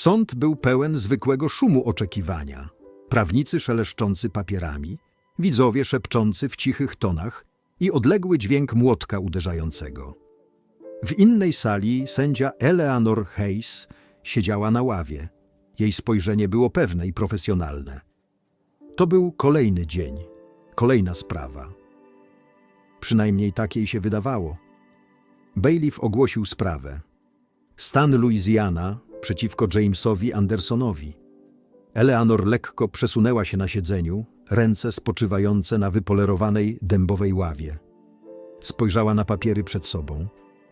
Sąd był pełen zwykłego szumu oczekiwania. Prawnicy szeleszczący papierami, widzowie szepczący w cichych tonach i odległy dźwięk młotka uderzającego. W innej sali sędzia Eleanor Hayes siedziała na ławie. Jej spojrzenie było pewne i profesjonalne. To był kolejny dzień, kolejna sprawa. Przynajmniej tak jej się wydawało. Bailiff ogłosił sprawę. Stan Louisiana przeciwko Jamesowi Andersonowi. Eleanor lekko przesunęła się na siedzeniu, ręce spoczywające na wypolerowanej dębowej ławie. Spojrzała na papiery przed sobą.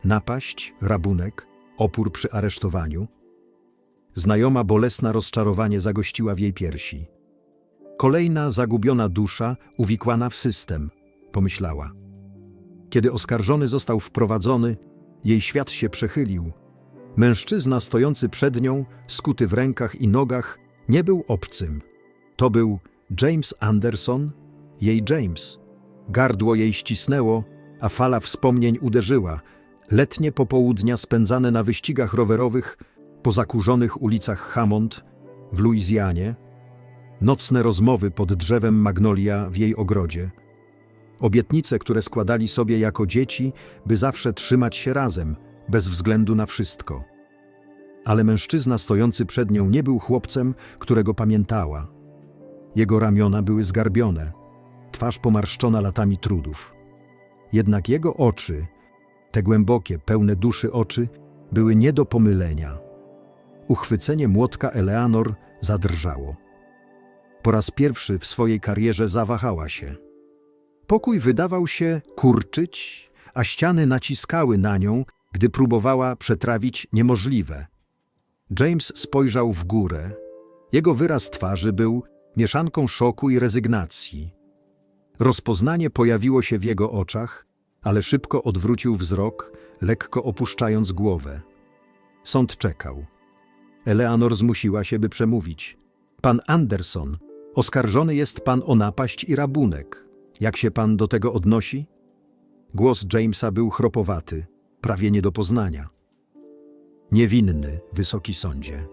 Napaść, rabunek, opór przy aresztowaniu. Znajoma bolesna rozczarowanie zagościła w jej piersi. Kolejna zagubiona dusza uwikłana w system, pomyślała. Kiedy oskarżony został wprowadzony, jej świat się przechylił. Mężczyzna stojący przed nią, skuty w rękach i nogach, nie był obcym. To był James Anderson, jej James. Gardło jej ścisnęło, a fala wspomnień uderzyła. Letnie popołudnia spędzane na wyścigach rowerowych po zakurzonych ulicach Hammond w Luizjanie, nocne rozmowy pod drzewem magnolia w jej ogrodzie, obietnice, które składali sobie jako dzieci, by zawsze trzymać się razem, bez względu na wszystko. Ale mężczyzna stojący przed nią nie był chłopcem, którego pamiętała. Jego ramiona były zgarbione, twarz pomarszczona latami trudów. Jednak jego oczy, te głębokie, pełne duszy oczy, były nie do pomylenia. Uchwycenie młotka Eleanor zadrżało. Po raz pierwszy w swojej karierze zawahała się. Pokój wydawał się kurczyć, a ściany naciskały na nią, gdy próbowała przetrawić niemożliwe. James spojrzał w górę. Jego wyraz twarzy był mieszanką szoku i rezygnacji. Rozpoznanie pojawiło się w jego oczach, ale szybko odwrócił wzrok, lekko opuszczając głowę. Sąd czekał. Eleanor zmusiła się, by przemówić. Pan Anderson, oskarżony jest pan o napaść i rabunek. Jak się pan do tego odnosi? Głos Jamesa był chropowaty, prawie nie do poznania. Niewinny, wysoki sądzie.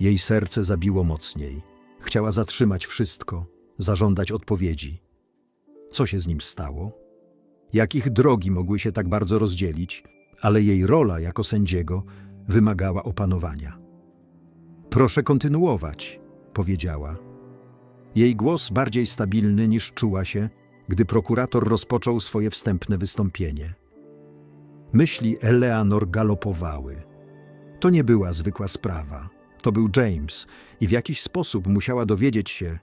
Jej serce zabiło mocniej. Chciała zatrzymać wszystko, zażądać odpowiedzi. Co się z nim stało? Jak ich drogi mogły się tak bardzo rozdzielić, ale jej rola jako sędziego wymagała opanowania. Proszę kontynuować, powiedziała. Jej głos bardziej stabilny niż czuła się, gdy prokurator rozpoczął swoje wstępne wystąpienie. Myśli Eleanor galopowały. To nie była zwykła sprawa. To był James i w jakiś sposób musiała dowiedzieć się,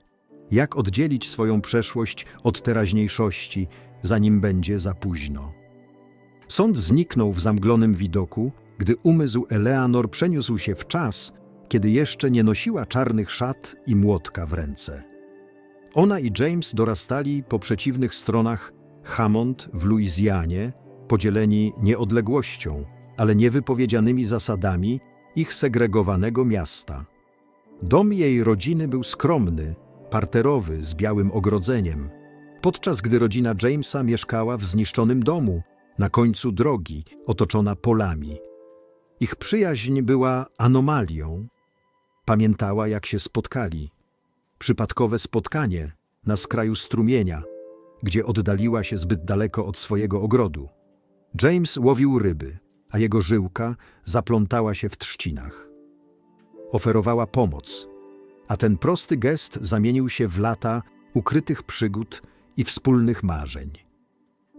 jak oddzielić swoją przeszłość od teraźniejszości, zanim będzie za późno. Sąd zniknął w zamglonym widoku, gdy umysł Eleanor przeniósł się w czas, kiedy jeszcze nie nosiła czarnych szat i młotka w ręce. Ona i James dorastali po przeciwnych stronach Hammond w Luizjanie, podzieleni nieodległością, ale niewypowiedzianymi zasadami ich segregowanego miasta. Dom jej rodziny był skromny, parterowy, z białym ogrodzeniem, podczas gdy rodzina Jamesa mieszkała w zniszczonym domu, na końcu drogi, otoczona polami. Ich przyjaźń była anomalią. Pamiętała, jak się spotkali. Przypadkowe spotkanie na skraju strumienia, gdzie oddaliła się zbyt daleko od swojego ogrodu. James łowił ryby, a jego żyłka zaplątała się w trzcinach. Oferowała pomoc, a ten prosty gest zamienił się w lata ukrytych przygód i wspólnych marzeń.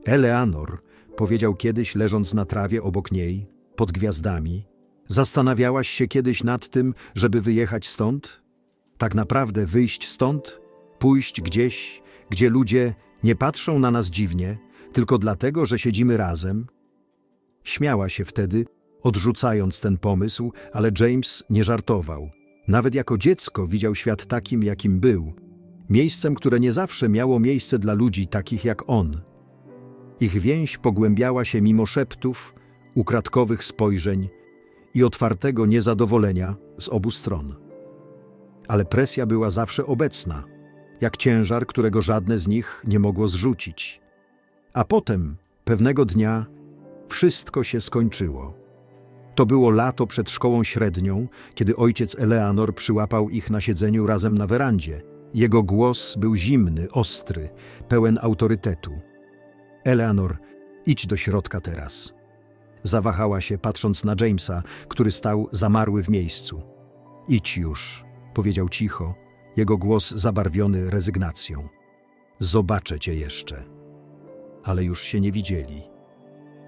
Eleanor, powiedział kiedyś, leżąc na trawie obok niej, pod gwiazdami, zastanawiałaś się kiedyś nad tym, żeby wyjechać stąd? Tak naprawdę wyjść stąd? Pójść gdzieś, gdzie ludzie nie patrzą na nas dziwnie, tylko dlatego, że siedzimy razem? Śmiała się wtedy, odrzucając ten pomysł, ale James nie żartował. Nawet jako dziecko widział świat takim, jakim był. Miejscem, które nie zawsze miało miejsce dla ludzi takich jak on. Ich więź pogłębiała się mimo szeptów, ukradkowych spojrzeń i otwartego niezadowolenia z obu stron. Ale presja była zawsze obecna, jak ciężar, którego żadne z nich nie mogło zrzucić. A potem, pewnego dnia, wszystko się skończyło. To było lato przed szkołą średnią, kiedy ojciec Eleanor przyłapał ich na siedzeniu razem na werandzie. Jego głos był zimny, ostry, pełen autorytetu. Eleanor, idź do środka teraz. Zawahała się, patrząc na Jamesa, który stał zamarły w miejscu. Idź już, powiedział cicho, jego głos zabarwiony rezygnacją. Zobaczę cię jeszcze. Ale już się nie widzieli.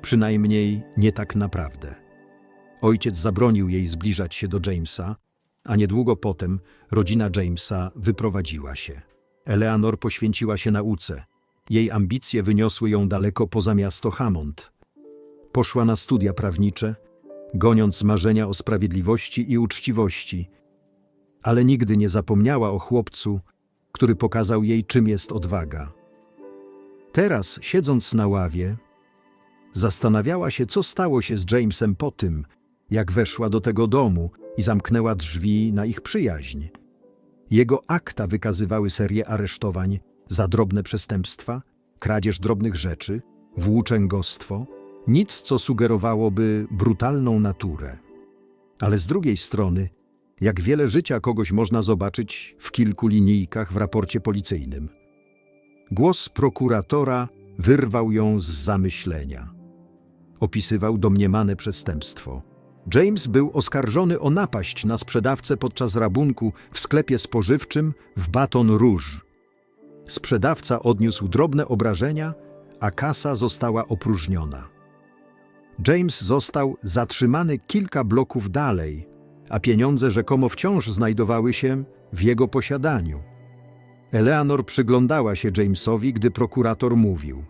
Przynajmniej nie tak naprawdę. Ojciec zabronił jej zbliżać się do Jamesa, a niedługo potem rodzina Jamesa wyprowadziła się. Eleanor poświęciła się nauce. Jej ambicje wyniosły ją daleko poza miasto Hammond. Poszła na studia prawnicze, goniąc marzenia o sprawiedliwości i uczciwości, ale nigdy nie zapomniała o chłopcu, który pokazał jej, czym jest odwaga. Teraz, siedząc na ławie, zastanawiała się, co stało się z Jamesem po tym, jak weszła do tego domu i zamknęła drzwi na ich przyjaźń. Jego akta wykazywały serię aresztowań za drobne przestępstwa, kradzież drobnych rzeczy, włóczęgostwo, nic, co sugerowałoby brutalną naturę. Ale z drugiej strony, jak wiele życia kogoś można zobaczyć w kilku linijkach w raporcie policyjnym. Głos prokuratora wyrwał ją z zamyślenia. Opisywał domniemane przestępstwo. James był oskarżony o napaść na sprzedawcę podczas rabunku w sklepie spożywczym w Baton Rouge. Sprzedawca odniósł drobne obrażenia, a kasa została opróżniona. James został zatrzymany kilka bloków dalej, a pieniądze rzekomo wciąż znajdowały się w jego posiadaniu. Eleanor przyglądała się Jamesowi, gdy prokurator mówił.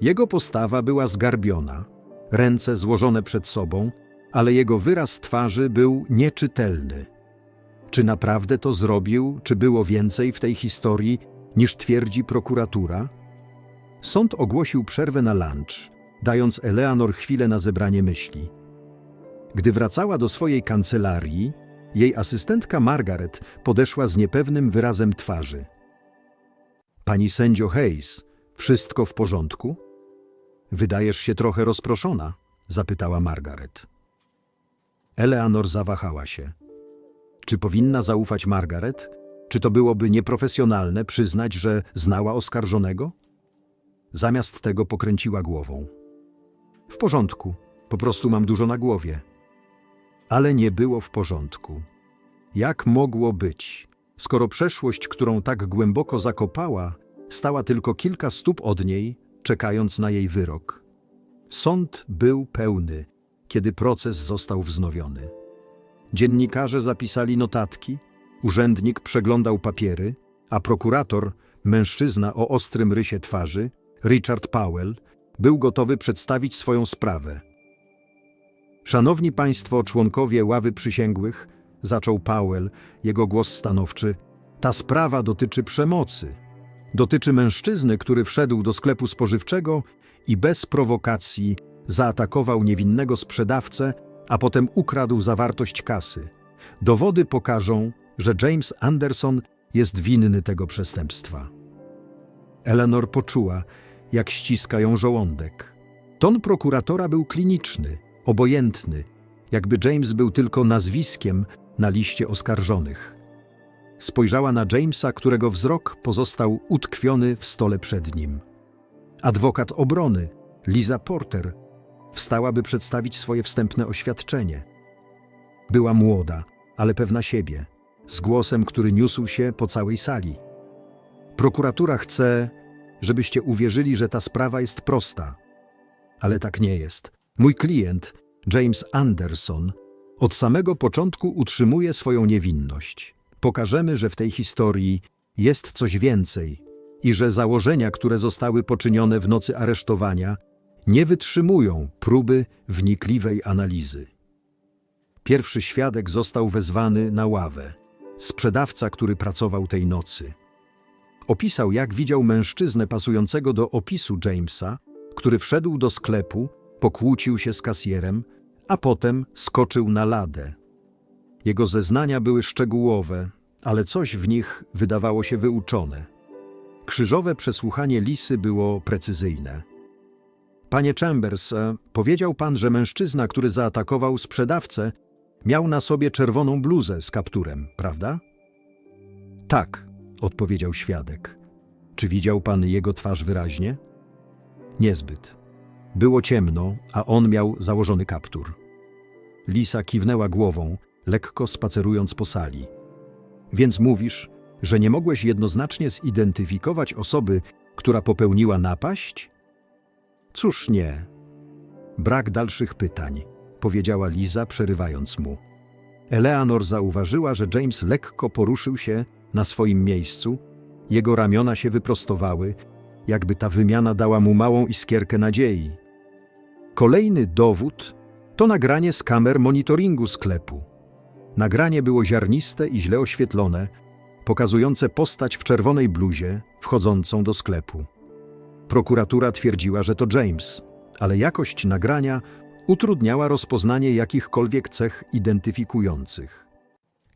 Jego postawa była zgarbiona, ręce złożone przed sobą, ale jego wyraz twarzy był nieczytelny. Czy naprawdę to zrobił, czy było więcej w tej historii, niż twierdzi prokuratura? Sąd ogłosił przerwę na lunch, dając Eleanor chwilę na zebranie myśli. Gdy wracała do swojej kancelarii, jej asystentka Margaret podeszła z niepewnym wyrazem twarzy. Pani sędzio Hayes, wszystko w porządku? Wydajesz się trochę rozproszona, zapytała Margaret. Eleanor zawahała się. Czy powinna zaufać Margaret? Czy to byłoby nieprofesjonalne przyznać, że znała oskarżonego? Zamiast tego pokręciła głową. W porządku, po prostu mam dużo na głowie. Ale nie było w porządku. Jak mogło być, skoro przeszłość, którą tak głęboko zakopała, stała tylko kilka stóp od niej, czekając na jej wyrok? Sąd był pełny, kiedy proces został wznowiony. Dziennikarze zapisali notatki, urzędnik przeglądał papiery, a prokurator, mężczyzna o ostrym rysie twarzy, Richard Powell, był gotowy przedstawić swoją sprawę. Szanowni Państwo, członkowie ławy przysięgłych, zaczął Powell, jego głos stanowczy, ta sprawa dotyczy przemocy. Dotyczy mężczyzny, który wszedł do sklepu spożywczego i bez prowokacji zaatakował niewinnego sprzedawcę, a potem ukradł zawartość kasy. Dowody pokażą, że James Anderson jest winny tego przestępstwa. Eleanor poczuła, jak ściska ją żołądek. Ton prokuratora był kliniczny, obojętny, jakby James był tylko nazwiskiem na liście oskarżonych. Spojrzała na Jamesa, którego wzrok pozostał utkwiony w stole przed nim. Adwokat obrony, Liza Porter, wstała, by przedstawić swoje wstępne oświadczenie. Była młoda, ale pewna siebie, z głosem, który niósł się po całej sali. Prokuratura chce, żebyście uwierzyli, że ta sprawa jest prosta. Ale tak nie jest. Mój klient, James Anderson, od samego początku utrzymuje swoją niewinność. Pokażemy, że w tej historii jest coś więcej i że założenia, które zostały poczynione w nocy aresztowania, nie wytrzymują próby wnikliwej analizy. Pierwszy świadek został wezwany na ławę. Sprzedawca, który pracował tej nocy. Opisał, jak widział mężczyznę pasującego do opisu Jamesa, który wszedł do sklepu, pokłócił się z kasjerem, a potem skoczył na ladę. Jego zeznania były szczegółowe, ale coś w nich wydawało się wyuczone. Krzyżowe przesłuchanie Lisy było precyzyjne. Panie Chambers, e, powiedział pan, że mężczyzna, który zaatakował sprzedawcę, miał na sobie czerwoną bluzę z kapturem, prawda? Tak, odpowiedział świadek. Czy widział pan jego twarz wyraźnie? Niezbyt. Było ciemno, a on miał założony kaptur. Lisa kiwnęła głową, lekko spacerując po sali. Więc mówisz, że nie mogłeś jednoznacznie zidentyfikować osoby, która popełniła napaść? Cóż nie. Brak dalszych pytań, powiedziała Liza, przerywając mu. Eleanor zauważyła, że James lekko poruszył się na swoim miejscu, jego ramiona się wyprostowały, jakby ta wymiana dała mu małą iskierkę nadziei. Kolejny dowód to nagranie z kamer monitoringu sklepu. Nagranie było ziarniste i źle oświetlone, pokazujące postać w czerwonej bluzie wchodzącą do sklepu. Prokuratura twierdziła, że to James, ale jakość nagrania utrudniała rozpoznanie jakichkolwiek cech identyfikujących.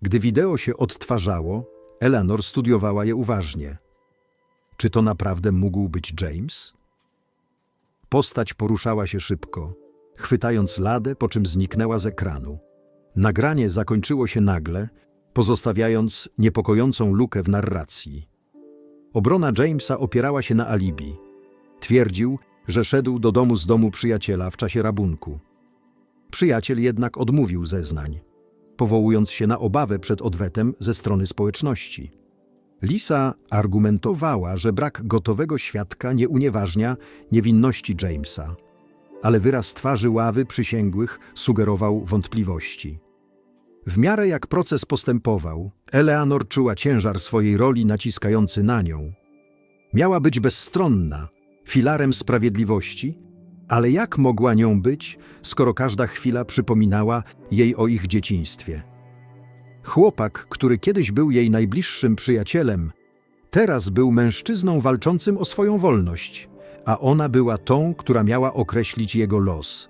Gdy wideo się odtwarzało, Eleanor studiowała je uważnie. Czy to naprawdę mógł być James? Postać poruszała się szybko, chwytając ladę, po czym zniknęła z ekranu. Nagranie zakończyło się nagle, pozostawiając niepokojącą lukę w narracji. Obrona Jamesa opierała się na alibi. Twierdził, że szedł do domu z domu przyjaciela w czasie rabunku. Przyjaciel jednak odmówił zeznań, powołując się na obawę przed odwetem ze strony społeczności. Lisa argumentowała, że brak gotowego świadka nie unieważnia niewinności Jamesa, ale wyraz twarzy ławy przysięgłych sugerował wątpliwości. W miarę jak proces postępował, Eleanor czuła ciężar swojej roli naciskający na nią. Miała być bezstronna, filarem sprawiedliwości, ale jak mogła nią być, skoro każda chwila przypominała jej o ich dzieciństwie? Chłopak, który kiedyś był jej najbliższym przyjacielem, teraz był mężczyzną walczącym o swoją wolność, a ona była tą, która miała określić jego los.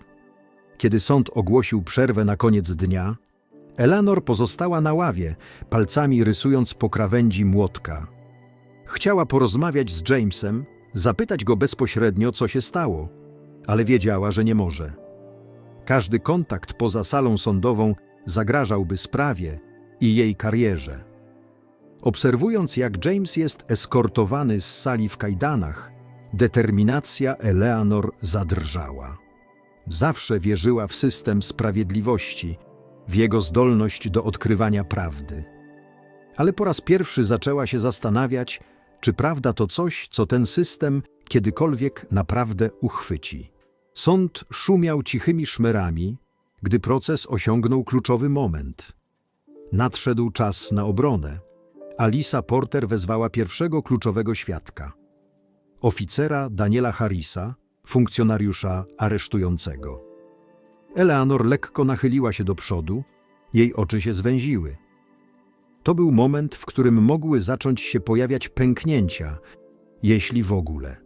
Kiedy sąd ogłosił przerwę na koniec dnia, Eleanor pozostała na ławie, palcami rysując po krawędzi młotka. Chciała porozmawiać z Jamesem, zapytać go bezpośrednio, co się stało, ale wiedziała, że nie może. Każdy kontakt poza salą sądową zagrażałby sprawie i jej karierze. Obserwując, jak James jest eskortowany z sali w kajdanach, determinacja Eleanor zadrżała. Zawsze wierzyła w system sprawiedliwości, w jego zdolność do odkrywania prawdy. Ale po raz pierwszy zaczęła się zastanawiać, czy prawda to coś, co ten system kiedykolwiek naprawdę uchwyci. Sąd szumiał cichymi szmerami, gdy proces osiągnął kluczowy moment. Nadszedł czas na obronę. Alisa Porter wezwała pierwszego kluczowego świadka. Oficera Daniela Harrisa, funkcjonariusza aresztującego. Eleanor lekko nachyliła się do przodu, jej oczy się zwęziły. To był moment, w którym mogły zacząć się pojawiać pęknięcia, jeśli w ogóle.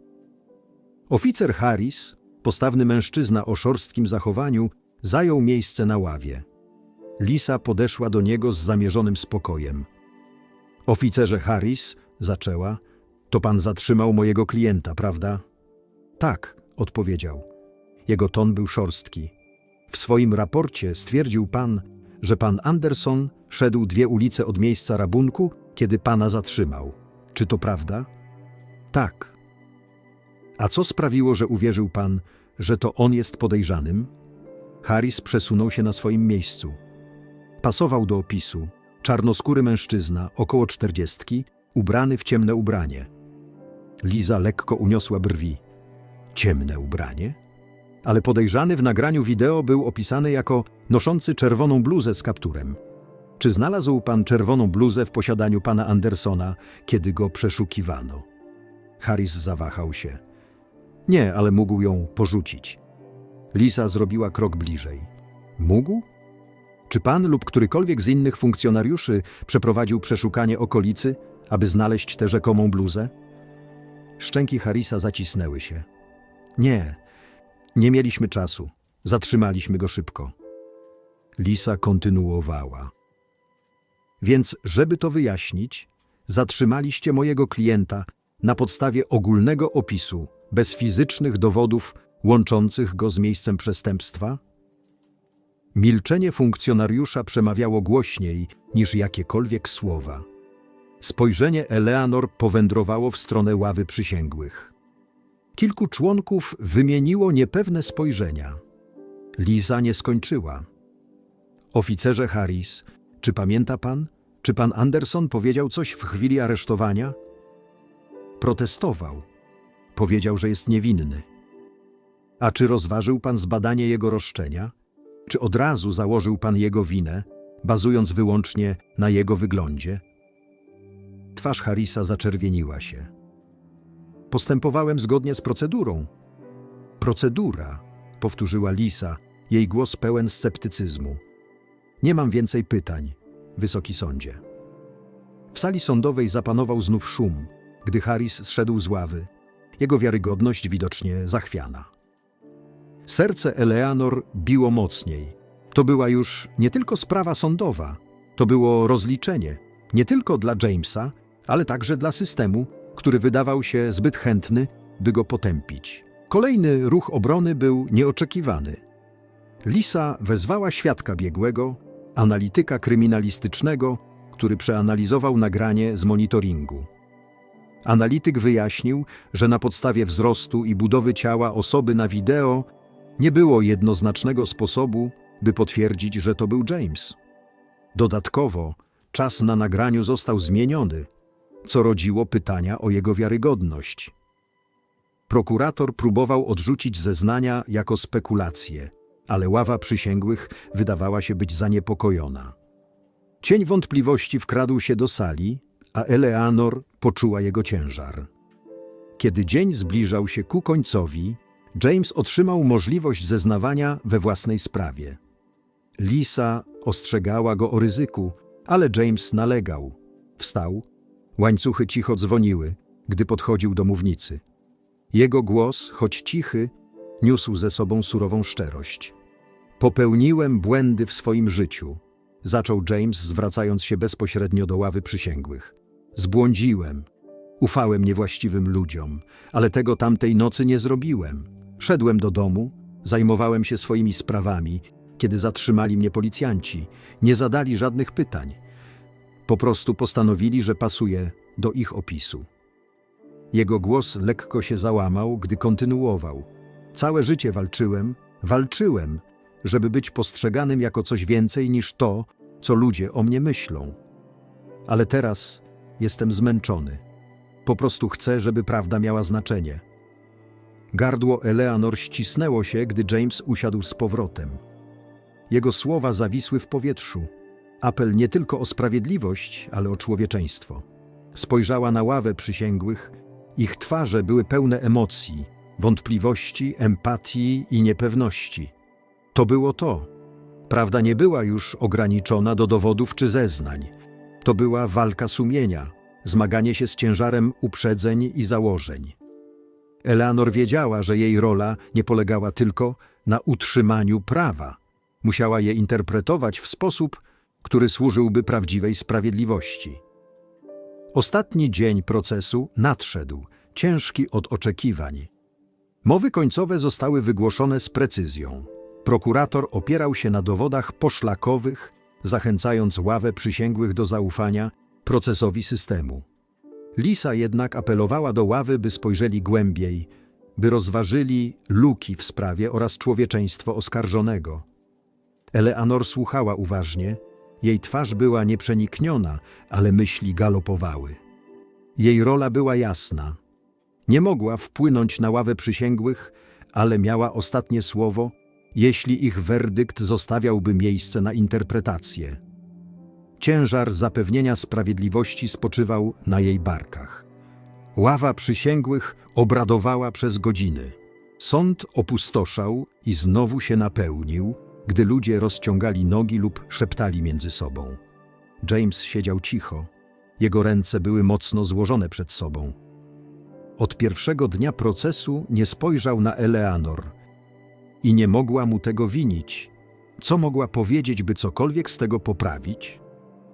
Oficer Harris, postawny mężczyzna o szorstkim zachowaniu, zajął miejsce na ławie. Lisa podeszła do niego z zamierzonym spokojem. Oficerze Harris, zaczęła, to pan zatrzymał mojego klienta, prawda? Tak, odpowiedział. Jego ton był szorstki. W swoim raporcie stwierdził pan, że pan Anderson szedł dwie ulice od miejsca rabunku, kiedy pana zatrzymał. Czy to prawda? Tak. A co sprawiło, że uwierzył pan, że to on jest podejrzanym? Harris przesunął się na swoim miejscu. Pasował do opisu. Czarnoskóry mężczyzna, około czterdziestki, ubrany w ciemne ubranie. Liza lekko uniosła brwi. Ciemne ubranie? Ale podejrzany w nagraniu wideo był opisany jako noszący czerwoną bluzę z kapturem. Czy znalazł pan czerwoną bluzę w posiadaniu pana Andersona, kiedy go przeszukiwano? Harris zawahał się. Nie, ale mógł ją porzucić. Lisa zrobiła krok bliżej. Mógł? Czy pan lub którykolwiek z innych funkcjonariuszy przeprowadził przeszukanie okolicy, aby znaleźć tę rzekomą bluzę? Szczęki Harrisa zacisnęły się. Nie, nie mieliśmy czasu. Zatrzymaliśmy go szybko. Lisa kontynuowała. Więc, żeby to wyjaśnić, zatrzymaliście mojego klienta na podstawie ogólnego opisu, bez fizycznych dowodów łączących go z miejscem przestępstwa? Milczenie funkcjonariusza przemawiało głośniej niż jakiekolwiek słowa. Spojrzenie Eleanor powędrowało w stronę ławy przysięgłych. Kilku członków wymieniło niepewne spojrzenia. Liza nie skończyła. Oficerze Harris, czy pamięta pan, czy pan Anderson powiedział coś w chwili aresztowania? Protestował. Powiedział, że jest niewinny. A czy rozważył pan zbadanie jego roszczenia? Czy od razu założył pan jego winę, bazując wyłącznie na jego wyglądzie? Twarz Harrisa zaczerwieniła się. Postępowałem zgodnie z procedurą. Procedura, powtórzyła Lisa, jej głos pełen sceptycyzmu. Nie mam więcej pytań, wysoki sądzie. W sali sądowej zapanował znów szum, gdy Harris zszedł z ławy. Jego wiarygodność widocznie zachwiana. Serce Eleanor biło mocniej. To była już nie tylko sprawa sądowa, to było rozliczenie, nie tylko dla Jamesa, ale także dla systemu, który wydawał się zbyt chętny, by go potępić. Kolejny ruch obrony był nieoczekiwany. Lisa wezwała świadka biegłego, analityka kryminalistycznego, który przeanalizował nagranie z monitoringu. Analityk wyjaśnił, że na podstawie wzrostu i budowy ciała osoby na wideo nie było jednoznacznego sposobu, by potwierdzić, że to był James. Dodatkowo, czas na nagraniu został zmieniony, co rodziło pytania o jego wiarygodność. Prokurator próbował odrzucić zeznania jako spekulacje, ale ława przysięgłych wydawała się być zaniepokojona. Cień wątpliwości wkradł się do sali, a Eleanor poczuła jego ciężar. Kiedy dzień zbliżał się ku końcowi, James otrzymał możliwość zeznawania we własnej sprawie. Lisa ostrzegała go o ryzyku, ale James nalegał. Wstał, łańcuchy cicho dzwoniły, gdy podchodził do mównicy. Jego głos, choć cichy, niósł ze sobą surową szczerość. Popełniłem błędy w swoim życiu, zaczął James, zwracając się bezpośrednio do ławy przysięgłych. Zbłądziłem, ufałem niewłaściwym ludziom, ale tego tamtej nocy nie zrobiłem. Szedłem do domu, zajmowałem się swoimi sprawami, kiedy zatrzymali mnie policjanci. Nie zadali żadnych pytań. Po prostu postanowili, że pasuje do ich opisu. Jego głos lekko się załamał, gdy kontynuował. Całe życie walczyłem, walczyłem, żeby być postrzeganym jako coś więcej niż to, co ludzie o mnie myślą. Ale teraz jestem zmęczony. Po prostu chcę, żeby prawda miała znaczenie. Gardło Eleanor ścisnęło się, gdy James usiadł z powrotem. Jego słowa zawisły w powietrzu. Apel nie tylko o sprawiedliwość, ale o człowieczeństwo. Spojrzała na ławę przysięgłych. Ich twarze były pełne emocji, wątpliwości, empatii i niepewności. To było to. Prawda nie była już ograniczona do dowodów czy zeznań. To była walka sumienia, zmaganie się z ciężarem uprzedzeń i założeń. Eleanor wiedziała, że jej rola nie polegała tylko na utrzymaniu prawa. Musiała je interpretować w sposób, który służyłby prawdziwej sprawiedliwości. Ostatni dzień procesu nadszedł, ciężki od oczekiwań. Mowy końcowe zostały wygłoszone z precyzją. Prokurator opierał się na dowodach poszlakowych, zachęcając ławę przysięgłych do zaufania procesowi systemu. Lisa jednak apelowała do ławy, by spojrzeli głębiej, by rozważyli luki w sprawie oraz człowieczeństwo oskarżonego. Eleanor słuchała uważnie, jej twarz była nieprzenikniona, ale myśli galopowały. Jej rola była jasna. Nie mogła wpłynąć na ławę przysięgłych, ale miała ostatnie słowo, jeśli ich werdykt zostawiałby miejsce na interpretację. Ciężar zapewnienia sprawiedliwości spoczywał na jej barkach. Ława przysięgłych obradowała przez godziny. Sąd opustoszał i znowu się napełnił, gdy ludzie rozciągali nogi lub szeptali między sobą. James siedział cicho. Jego ręce były mocno złożone przed sobą. Od pierwszego dnia procesu nie spojrzał na Eleanor i nie mogła mu tego winić. Co mogła powiedzieć, by cokolwiek z tego poprawić?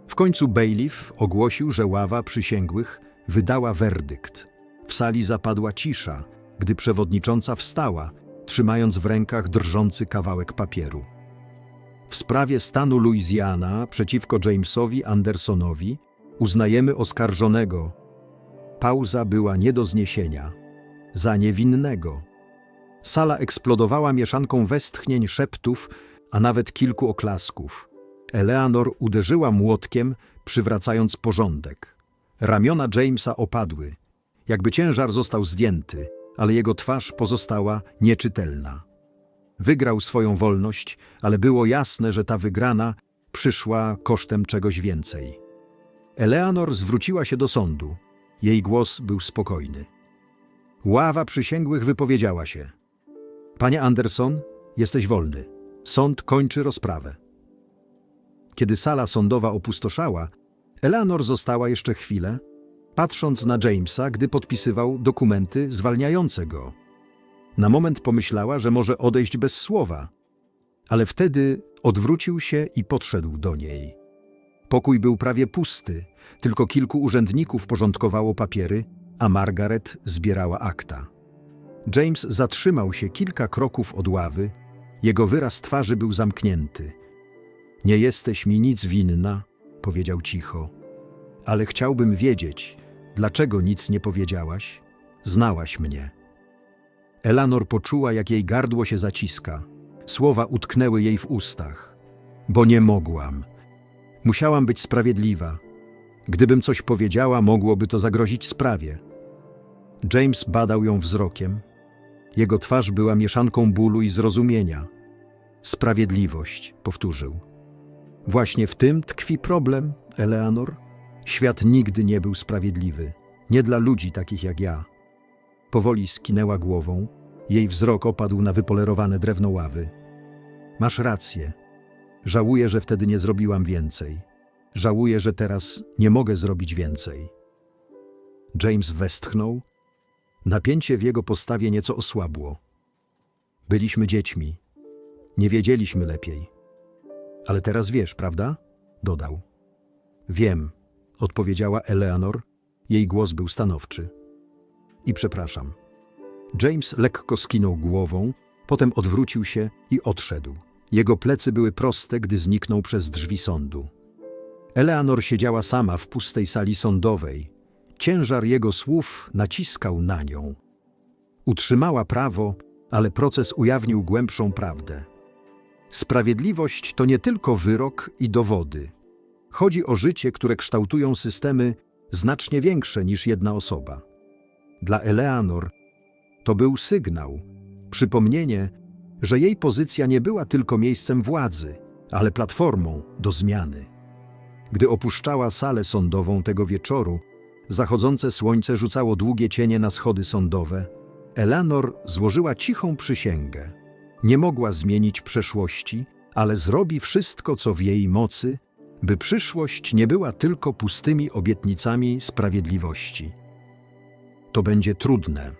W końcu bailiff ogłosił, że ława przysięgłych wydała werdykt. W sali zapadła cisza, gdy przewodnicząca wstała, trzymając w rękach drżący kawałek papieru. W sprawie stanu Louisiana przeciwko Jamesowi Andersonowi uznajemy oskarżonego. Pauza była nie do zniesienia. Za niewinnego. Sala eksplodowała mieszanką westchnień, szeptów, a nawet kilku oklasków. Eleanor uderzyła młotkiem, przywracając porządek. Ramiona Jamesa opadły, jakby ciężar został zdjęty, ale jego twarz pozostała nieczytelna. Wygrał swoją wolność, ale było jasne, że ta wygrana przyszła kosztem czegoś więcej. Eleanor zwróciła się do sądu. Jej głos był spokojny. Ława przysięgłych wypowiedziała się. Panie Anderson, jesteś wolny. Sąd kończy rozprawę. Kiedy sala sądowa opustoszała, Eleanor została jeszcze chwilę, patrząc na Jamesa, gdy podpisywał dokumenty zwalniające go. Na moment pomyślała, że może odejść bez słowa, ale wtedy odwrócił się i podszedł do niej. Pokój był prawie pusty, tylko kilku urzędników porządkowało papiery, a Margaret zbierała akta. James zatrzymał się kilka kroków od ławy, jego wyraz twarzy był zamknięty. Nie jesteś mi nic winna, powiedział cicho, ale chciałbym wiedzieć, dlaczego nic nie powiedziałaś? Znałaś mnie. Elanor poczuła, jak jej gardło się zaciska. Słowa utknęły jej w ustach. Bo nie mogłam. Musiałam być sprawiedliwa. Gdybym coś powiedziała, mogłoby to zagrozić sprawie. James badał ją wzrokiem. Jego twarz była mieszanką bólu i zrozumienia. Sprawiedliwość, powtórzył. Właśnie w tym tkwi problem, Eleanor. Świat nigdy nie był sprawiedliwy. Nie dla ludzi takich jak ja. Powoli skinęła głową. Jej wzrok opadł na wypolerowane drewno ławy. Masz rację. Żałuję, że wtedy nie zrobiłam więcej. Żałuję, że teraz nie mogę zrobić więcej. James westchnął. Napięcie w jego postawie nieco osłabło. Byliśmy dziećmi. Nie wiedzieliśmy lepiej. Ale teraz wiesz, prawda? Dodał. Wiem, odpowiedziała Eleanor. Jej głos był stanowczy. I przepraszam. James lekko skinął głową, potem odwrócił się i odszedł. Jego plecy były proste, gdy zniknął przez drzwi sądu. Eleanor siedziała sama w pustej sali sądowej. Ciężar jego słów naciskał na nią. Utrzymała prawo, ale proces ujawnił głębszą prawdę. Sprawiedliwość to nie tylko wyrok i dowody. Chodzi o życie, które kształtują systemy znacznie większe niż jedna osoba. Dla Eleanor to był sygnał, przypomnienie, że jej pozycja nie była tylko miejscem władzy, ale platformą do zmiany. Gdy opuszczała salę sądową tego wieczoru, zachodzące słońce rzucało długie cienie na schody sądowe. Eleanor złożyła cichą przysięgę. Nie mogła zmienić przeszłości, ale zrobi wszystko, co w jej mocy, by przyszłość nie była tylko pustymi obietnicami sprawiedliwości. To będzie trudne,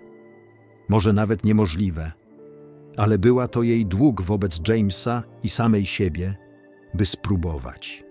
może nawet niemożliwe, ale była to jej dług wobec Jamesa i samej siebie, by spróbować.